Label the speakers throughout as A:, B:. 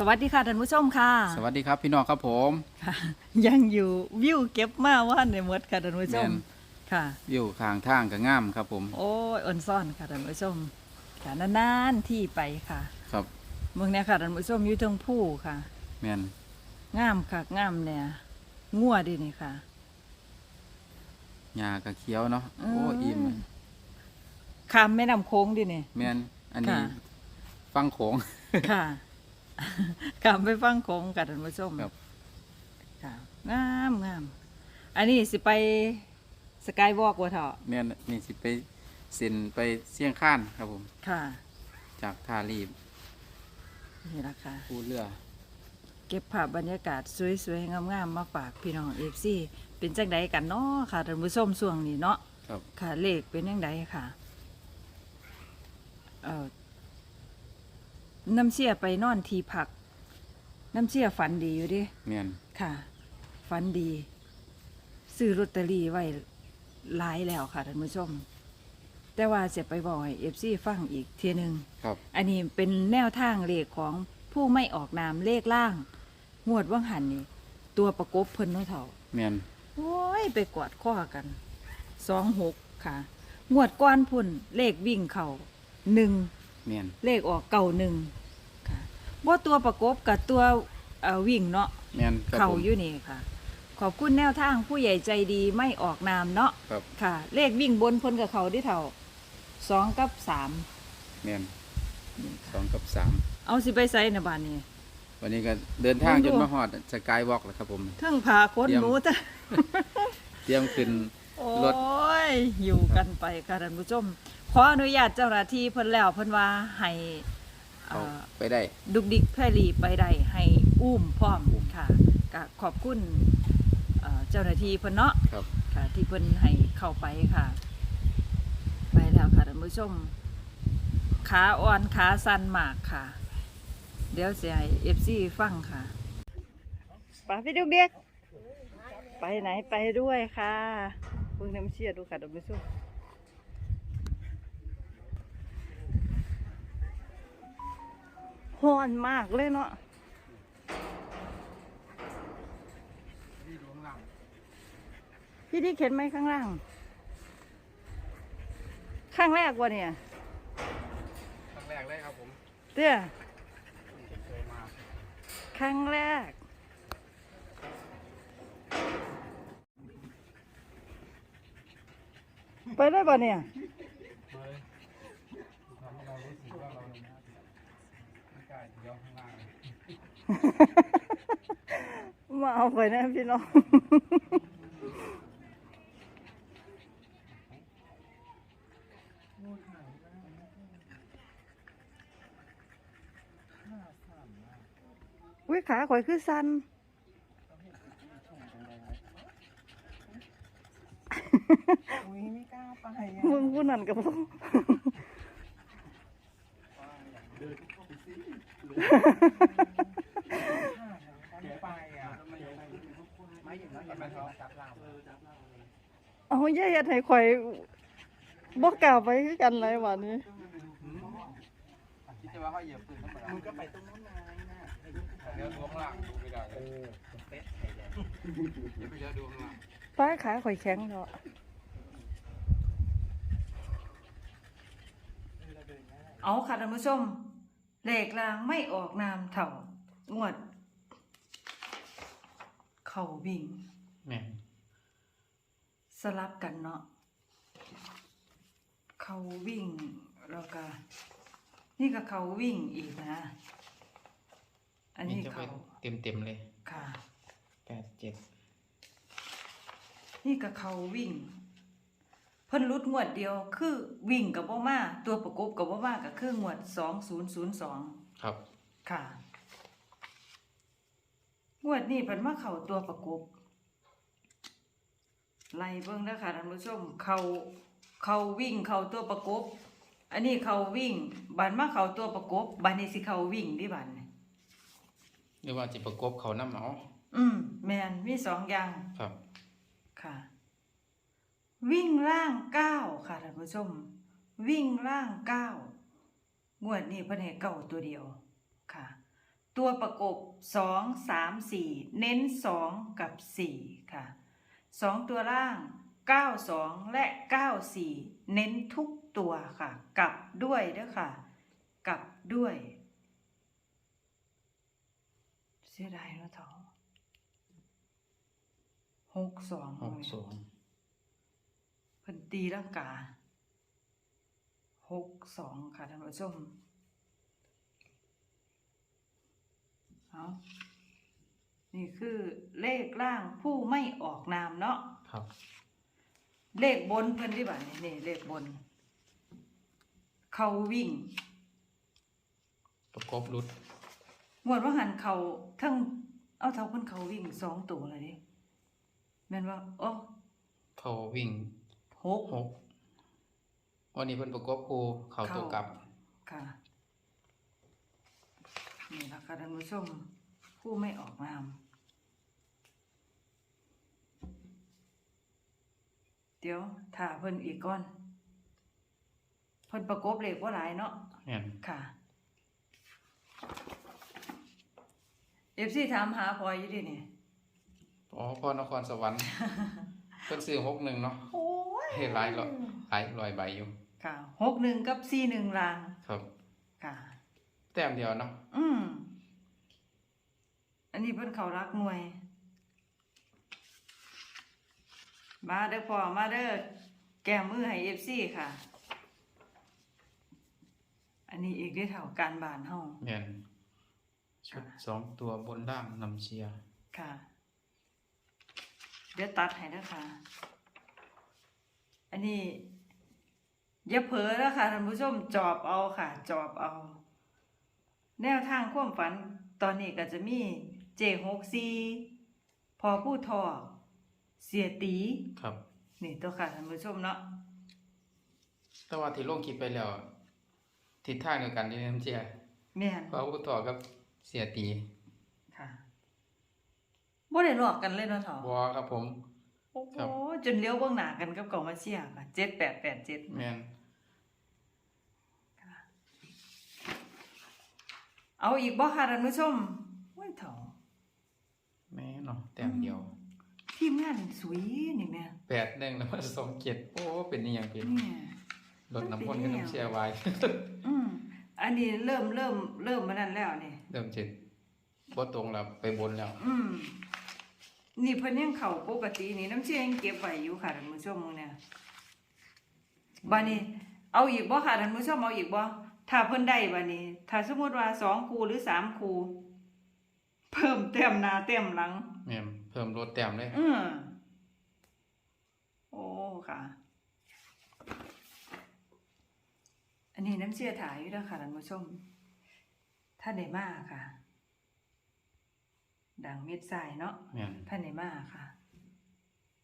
A: สวัสดีค่ะท่านผู้ชมค่ะ
B: สวัสดีครับพี่น้องครับผม
A: ค่ะยังอยู่วิวเก็บมาว่าในหมดค่ะท่านผู้ชม
B: แม่น
A: ค่ะ
B: อยู่ข้างทางกับง่ามครับผม
A: โอ้ยอ่อนซ่อนค่ะท่านผู้ชมค่ะนานๆที่ไปค่ะ
B: ครับ
A: เมืองเนี้ยค่ะท่านผู้ชมอยู่เทิงผู้ค่ะ
B: แมน
A: งามค่ะงามเนี่ยงัวดีนี่ค่ะ
B: หญ้ากับเขียวเนาะ
A: อืม
B: โอ้อิ่ม
A: คามแม่น้ำโค้งดีนี่
B: แมนอันนี้
A: ค่ะ
B: ฟังโขง
A: ค่ะ กลับไปฟังโค้งค่ะท่านผู้ชม
B: ครับ
A: ค่ะงามงามอันนี้สิไปสกายวอล์กวะเถอะ
B: แมนนี่สิไปเซ็นไปเสี่ยงข้านครับผม
A: ค่ะ
B: จากท่ารีบ
A: นี่ละค่ะ
B: พูดเรือ
A: เก็บภาพบรรยากาศสวยๆ งามๆ มาฝากพี่น้องเอฟซีเป็นจังใดกันเนาะค่ะท่านผู้ชมช่วงนี้เนาะ
B: ครับ
A: ค่ะเลขเป็นยังไงค่ะเอ่อ น้ำเชี่ยไปนอนทีพัก น้ำเชี่ยฝันดีอยู่เดิ
B: แมน
A: ค่ะ ฝันดี ซื้อลอตเตอรี่ไว้หลายแล้วค่ะท่านผู้ชม แต่ว่าจะไปบอกให้เอฟซีฟังอีกเทียหนึ่ง
B: ครับ
A: อันนี้เป็นแนวทางเลขของผู้ไม่ออกนามเลขล่าง งวดว่างหันนี่ ตัวประกบเพิ่นเนาะเถ่า
B: แมน
A: โอ้ย ไปกอดข้อกันสองหกค่ะ งวดก้อนพุ่นเลขวิ่งเข่าหนึ่ง
B: แมน
A: เลขออกเก่าหนึ่งค่ะว่าตัวประกบกับตัวเอ่อวิ่งเนาะ
B: แมนครับ
A: เข่า
B: ผม
A: อยู่นี่ค่ะ ขอบคุณแนวทางผู้ใหญ่ใจดีไม่ออกนามเนาะ
B: ครับ
A: ค่ะ เลขวิ่งบนเพิ่นกับเขาที่เท่าสองกับสาม
B: แมนสองกับสาม
A: เอาสิไปใส่ในบ้านนี้
B: วันนี้ก็เดินทาง
A: ลองดู
B: จนมาฮอดสกายวอล์กแล้วครับผม
A: เทั้งพาคน
B: เยี่ยม
A: หนูจ้ะ
B: เตรียมขึ้น
A: โอ้
B: รถ
A: ยอยู่กันไปค่ะท่านผู้ชมขออนุญาตเจ้าหน้าที่เพิ่นแล้วเพิ่นว่าให้เอ่
B: เอา
A: อ
B: ไปได้
A: ดุกดิกแพรรีไปได้ให้อุ้มพร้อม
B: อุ้ม
A: ค่ะก็ขอบคุณเอ่อเจ้าหน้าที่เพิ่นเนาะ
B: ครับ
A: ค่ะ ที่เพิ่นให้เข้าไปค่ะ ไปแล้วค่ะท่านผู้ชมขาอ่อนขาสั่นมากค่ะ เดี๋ยวสิให้ FC ฟังค่ะไป้าพี่ดุกเด็กไปไหนไปด้วยค่ะ เพิ่งน้ำเชียร์ดูค่ะท่านผู้ชมฮ้อนมากเลยเนาะพี่ที่เข็นไหมข้างล่าง ข้างแรกวะเนี่ย
B: ครั้งแรกเลยครับผม
A: เตี้ย
B: เคยมา
A: ครั้งแรก ไปได้ป่ะเนี่ย
B: มาเดี๋ยวข้างล่าง
A: มาเอาไปนะพี่น้องอุ้ยขาข่อยคือสัน นั่นกับพวก
C: ไม่ไปอะไม่อยู่แล้วอย่ามาท้อจับเรา
A: เอาแย่เฮ็ดให้ข่อยบอกกล่าวไปคือกันไรวันนี้
B: คิดว่าเขาเหยียบปืนเข้ามา
C: มึงก็ไปตรงนู้นนายน่ะ
B: เดี๋ยวดูข้างล่างดูไม่ได้
C: เออเป๊ะไทยแลนด์
B: เดี๋ยวไปเดี๋ยวดูข้างล่าง
A: ป้าขาข่อยแข็งเนาะ เอาค่ะท่านผู้ชมเลขลางไม่ออกนามเถ่างวด เข่าวิ่ง
B: แม่
A: สลับกันเนาะเขาวิ่งแล้วก็นี่ก็เขาวิ่งอีกนะ อันนี้เขา
B: เต็มเต็มๆเลย
A: ค่ะ
B: แปดเจ็ด
A: นี่ก็เขาวิ่ง เพิ่นรุดงวดเดียว คือวิ่งกับบ่มาตัวประกบกับบ่มาก็คืองวดสองศูนย์ศูนย์สอง
B: ครับ
A: ค่ะ งวดนี้เพิ่นมาเข้าตัวประกบไล่เบิ่งนะค่ะท่านผู้ชมเขาเขาวิ่งเข้าตัวประกบ อันนี้เขาวิ่งบันมาเข้าตัวประกบบันนี้สิเขาวิ่งดิบัน
B: หรือว่าจิประกบเขาน้ำเอา
A: อืมแมนมีสองอย่าง
B: ครับ
A: ค่ะ วิ่งล่างเก้าค่ะท่านผู้ชม วิ่งล่างเก้างวดนี้เพิ่นให้เก้าตัวเดียวค่ะ ตัวประกบ2 3 4เน้น2กับ4ค่ะ2ตัวล่าง92และ94เน้นทุกตัวค่ะ กลับด้วยเด้วยค่ะ กลับด้วย เสียดายเนาะเถาหกสอง
B: หกสอง
A: พิ่นตีร่างกาหกสองค่ะท่านผู้ชมเอานี่คือเลขล่างผู้ไม่ออกนามเนาะ
B: ครับ
A: เลขบนเพิ่นที่บ้านนี่นี่เลขบน เขาวิ่ง
B: ประกบรุด
A: งวดว่าหันเขาทั้งเอาเท่าเพิ่นเขาวิ่งสองตัวเลยดิแม่นว่าโอ้
B: เขาวิ่ง
A: หก
B: หกวันนี้เพิ่นประกบครูเขาตัวกลับ
A: ค่ะ นี่ละค่ะท่านผู้ชมผู้ไม่ออกนามเดี๋ยวถ่าเพิ่นอีกก่อน เพิ่นประกบเลขว่าหลายเนาะ
B: แม่น
A: ค่ะเอฟซีถามหาพลอยอยู่ดิเนี่ย
B: อ๋อพ่อนครสวรรค์ เพิ่นซื้อหกหนึ่งเนาะ
A: โอ้ย
B: เฮ้หลายร้อยหลายร้อยใบอยู่
A: ค่ะหกหนึ่งกับสี่หนึ่งลาง
B: ครับ
A: ค่ะ
B: แต้มเดียวเนาะ
A: อืม อันนี้เพิ่นเขารักหน่วย มาเด้อพ่อมาเด้อแก้มือให้เอฟซีค่ะ อันนี้อีกได้เท่าการบานเฮา
B: แม่นชุดสองตัวบนล่างนำเชียร์
A: ค่ะ เดี๋ยวตัดให้นะคะ อันนี้อย่าเผลอแล้วค่ะท่านผู้ชมจอบเอาค่ะ จอบเอา แนวทางความฝันตอนนี้ก็จะมีเจหกซีพอผู้ทอเสียตี
B: ครับ
A: นี่ตัวค่ะท่านผู้ชมเนาะ
B: แต่ว่าที่ลงคลิปไปแล้ว ทิศทางเดียวกันที่นำเชียร์
A: แม่น
B: เพราะผู้ต่อกับเสียตี
A: ค่ะบ่ได้หลอกกันเลยเนาะเถาะ
B: บอครับผม
A: โอ้
B: ครับ
A: โหจนเลี้ยวเบื้องหน้ากันกับเก่ามาเชียร์ค่ะเจ็ดแปดแปดเจ็ด
B: แม่น
A: เอาอีกบ่ค่ะท่านผู้ชมว้ยเถา
B: แม่เนาะแต้มเดียว
A: ทีมงานสวยนี่แม่
B: แปดหนึ่งแล้วมาสองเจ็ดโอ้เป็นนี่ยังเป็น
A: เนี่ย
B: รถน้ำพ่นกับน้ำเชียร์ไว้
A: อืมอันนี้เริ่มเริ่มเริ่มมานั่นแล้วนี่
B: เริ่มเจ็ดบ่ตรงแล้วไปบนแล้ว
A: อืม นี่เพิ่นยังเข้าปกตินี่น้ำเชื่อยังเก็บไว้อยู่ค่ะท่านผู้ชมมื้อเนี่ยบัดนี้เอาอีกบ่ค่ะท่านผู้ชมเอาอีกบ่ถ้าเพิ่นได้บัดนี้ ถ้าสมมุติว่าสองคู่หรือสามคู่เพิ่มแต้มหน้าแต้มหลัง
B: แม่นเพิ่มรถแต้มเลย
A: อืมโอ้ค่ะ อันนี้น้ำเชื่อถ่ายอยู่แล้วค่ะท่านผู้ชมท่านไหนมาค่ะ ดังเม็ดทรายเนาะ
B: แม่น
A: ท่านไหนมาค่ะ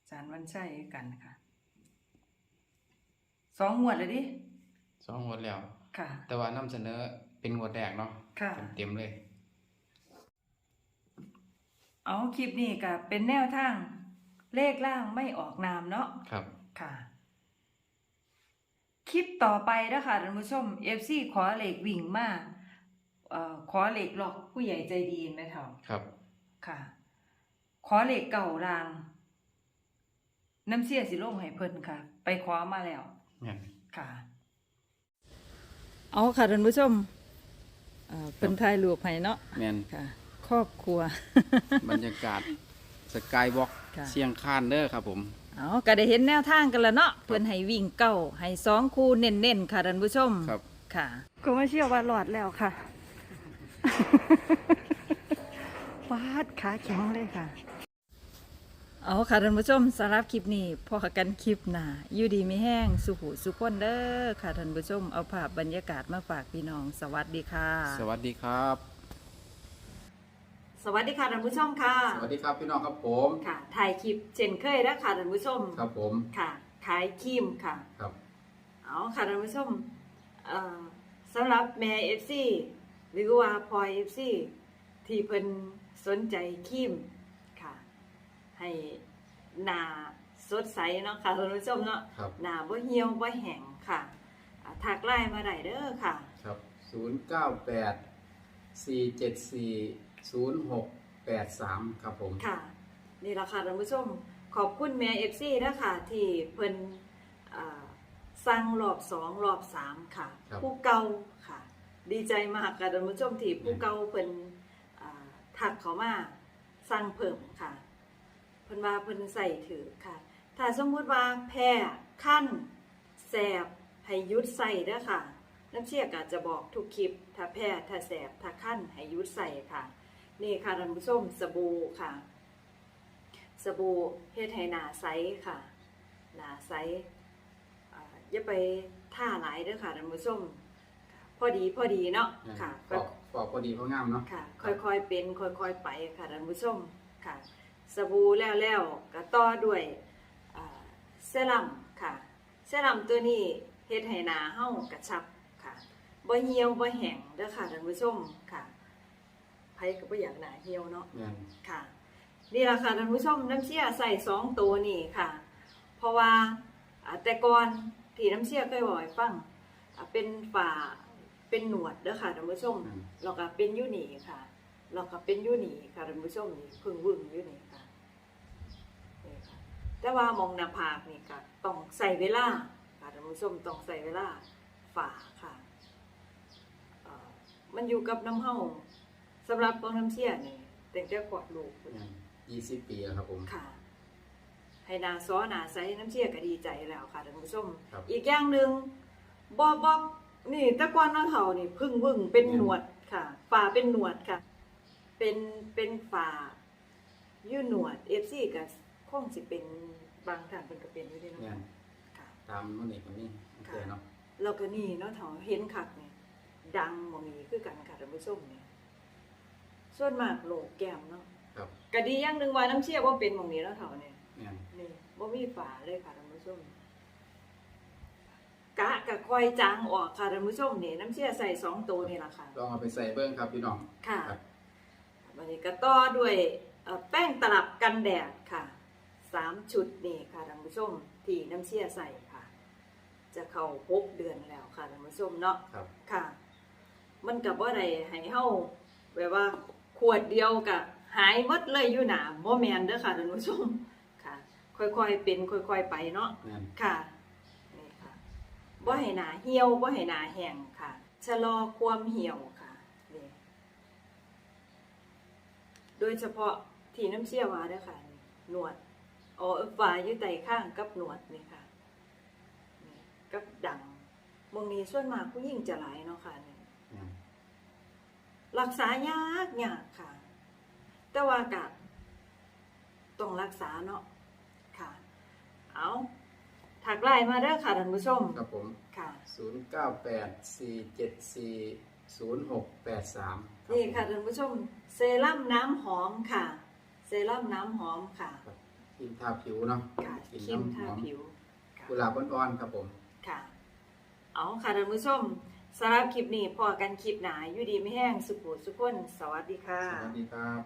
A: จานวันใช่กันค่ะ สองงวดเลยดิ
B: สองงวดแล้ว
A: ค่ะ
B: แต่ว่านำเสนอเป็นงวดแรกเนาะ
A: ค่ะ
B: เต็มๆเลย
A: เอาคลิปนี้ก็เป็นแนวทาง เลขล่างไม่ออกนามเนาะ
B: ครับ
A: ค่ะคลิปต่อไปนะคะท่านผู้ชม FC ขอเหล็กวิ่งมาเอ่อขอเหล็กหลอกผู้ใหญ่ใจดีไหมเถ่า
B: ครับ
A: ค่ะ ขอเหล็กเก่าราง น้ำเสียสิลงให้เพิ่นค่ะ ไปขอมาแล้ว
B: แม่น
A: ค่ะ เอาค่ะท่านผู้ชมเอ่อเป็นถ่ายรูปให้เนาะ
B: แม่น
A: ค่ะ ครอบครัว
B: บรรยากาศสกายวอล์ก
A: ค่ะ
B: เชียงคานเด้อครับผม
A: เอาก็ได้เห็นแนวทางกันแล้วเนาะเพิ่นให้วิ่งเก้าให้สองคู่เน้นๆค่ะท่านผู้ชม
B: ครับ
A: ค่ะก็มาเชื่อว่าหลอดแล้วค่ะ วาดขาแข็งเลยค่ะ เอาค่ะท่านผู้ชมสำหรับคลิปนี้พอกันคลิปหน้าอยู่ดีไม่แห้งสุขุสุขคนเด้อค่ะท่านผู้ชมเอาภาพบรรยากาศมาฝากพี่น้องสวัสดีค่ะ
B: สวัสดีครับ
A: สวัสดีค่ะท่านผู้ชมค่ะ
B: สวัสดีครับพี่น้องครับผม
A: ค่ะถ่ายคลิปเช่นเคยแล้วค่ะท่านผู้ชม
B: ครับผม
A: ค่ะขายครีมค่ะ
B: ครับ
A: เอาค่ะท่านผู้ชมเอ่อสำหรับแม่เอฟซีหรือว่าพลอยเอฟซี ที่เพิ่นสนใจครีมค่ะ ให้หน้าสดใสเนาะค่ะท่านผู้ชมเนาะ
B: ครับ
A: หน้าบ่เหี่ยวบ่แห้งค่ะอ่าทักไลน์มาได้เด้อค่ะ
B: ครับศูนย์เก้าแปดสี่เจ็ดสี่ศูนย์หกแปดสามครับผม
A: ค่ะ นี่ละค่ะท่านผู้ชม ขอบคุณแม่เอฟซีนะคะที่เพิ่นอ่าสั่งรอบสองรอบสามค่ะ
B: ครับ
A: ผู้เก่าค่ะ ดีใจมากค่ะท่านผู้ชมที่ผู้เก่าเพิ่น อ่าทักเขามาสั่งเพิ่มค่ะเพิ่นว่าเพิ่นใส่ถือค่ะ ถ้าสมมุติว่าแพ้ขั้นแสบให้หยุดใส่เด้อค่ะน้ำเชี่ยกอาจจะบอกทุกคลิป ถ้าแพ้ถ้าแสบถ้าขั้นให้หยุดใส่ค่ะ นี่ค่ะท่านผู้ชมสบู่ค่ะ สบู่เฮ็ดให้หน้าใสค่ะ หน้าใสอ่าอย่าไปท่าหลายเด้อค่ะท่านผู้ชมพอดีพอดีเนาะค่ะ
B: ปอก ปอกพอดีพองามเนาะ
A: ค่ะ ค่อยๆเป็นค่อยๆไปค่ะท่านผู้ชมค่ะ สบู่แล้วแล้วก็ต่อด้วยอ่าเซรั่มค่ะ เซรั่มตัวนี้เฮ็ดให้หน้าเฮากระชับค่ะบ่เหี่ยวบ่แห้งเด้อค่ะท่านผู้ชมค่ะไผก็บ่อยากหน้าเหี่ยวเนาะ
B: แม่น
A: ค่ะนี่แหละค่ะท่านผู้ชมน้ำเชี่ยใส่สองตัวนี่ค่ะ เพราะว่าอ่าแต่ก่อนที่น้ำเชี่ยเคยบอกให้ฟังอ่าเป็นฝ่า เป็นหนวดเด้อค่ะท่านผู้ชม
B: อืม
A: แล้วก็เป็นอยูนี่ค่ะแล้วก็เป็นอยูนี่ค่ะท่านผู้ชมนี่เพึ่งวึ่งอยูนี่ค่ะนี่ค่ะ แต่ว่ามองหน้าผากนี่ก็ต้องใส่เวลาค่ะท่านผู้ชมต้องใส่เวลาฝ่าค่ะเอ่อมันอยู่กับน้ำเฮาสำหรับของน้ำเชี่ยนี่แต่งแต่กอดลูกพุ่น
B: แม่
A: น่ะ
B: นยี่สิบปีแล้วครับผม
A: ค่ะ ให้นาซ้อนาใสน้ำเชี่ยก็ดีใจแล้วค่ะท่านผู้ชม
B: ครับ
A: อีกอย่างหนึ่งบอบอบ นี่แตะกอนน้องเขานี่พึ่งวึ่งเป็นหนวดค่ะฝ่าเป็นหนวดค่ะ เป็นเป็นฝ่ายื่นหนวดเอฟซีกับคงสิเป็นบางท่านเป็นก็เป็นอยู่ด้วย
B: แม่
A: เนาะ
B: น
A: ค่ะ
B: ตามนู่นนี่คนนี้โอเคเนาะ
A: แล้วก็นี่เนาะเถาเห็นคักเนี่ยดังหมองนี้คือกันค่ะท่านผู้ชมเนี่ยส่วนมากโหลกแก้มเนาะ
B: ครับ
A: ก็ดีอย่างหนึ่งว่าน้ำเชี่ยว่าเป็นหมองนี้แล้วเถาเนี่ย
B: แม่น
A: นี่บ่มีฝาเลยค่ะท่านผู้ชม กะกะคอยจางออกค่ะท่านผู้ชมนี่น้ำเชื่อใส่สองตัวนี่ล่ะค่ะ
B: ลองเอาไปใส่เบิ้งครับพี่น้อง
A: ค่ะ
B: ครับ
A: วันนี้ก็ต่อด้วยเอ่อแป้งตลับกันแดดค่ะสามชุดนี่ค่ะท่านผู้ชมที่น้ำเชื่อใส่ค่ะ จะเข้าหกเดือนแล้วค่ะท่านผู้ชมเนาะ
B: ครับ
A: ค่ะ มันกับว่าใดให้เฮาแบบว่า ขวดเดียวกับหายหมดเลยอยู่หนาบ่แมนเด้อค่ะท่านผู้ชมค่ะ ค่อยๆเป็นค่อย ๆ ไปเนาะ
B: แม่น
A: ค่ะนี่ค่ะ บ่ให้หนาเหี่ยวบ่ให้หนาแห้งค่ะ ชะลอความเหี่ยวค่ะนี่โดยเฉพาะที่น้ำเชี่ยวว่าเด้อค่ะนี่หนวดอ๋อฝ่าอยู่ใต้ข้างกับหนวดนี่ค่ะนี่กับดังมองนี้ส่วนมากผู้หญิงจะหลายเนาะค่ะนี่
B: แม่น
A: รักษายากยากค่ะ แต่ว่ากับต้องรักษาเนาะค่ะ เอา ถักไลน์มาเด้อค่ะท่านผู้ชม
B: ครับผม
A: ค่ะ
B: ศูนย์เก้าแปดสี่เจ็ดสี่ศูนย์หกแปดสาม
A: นี่ค่ะท่านผู้ชม เซรั่มน้ำหอมค่ะ เซรั่มน้ำหอมค่ะ
B: กินทาผิวเนาะ
A: ค่ะ
B: กิน
A: ครีม
B: น้ำห
A: ทา
B: อม
A: ผิวค่ะ
B: กุหลาบอ่อนๆครับผม
A: ค่ะ เอาค่ะท่านผู้ชมสำหรับคลิปนี้พอกันคลิปหนาอยู่ดีไม่แห้งสุขุสุขคนสวัสดีค่ะ
B: สวัสดีครับ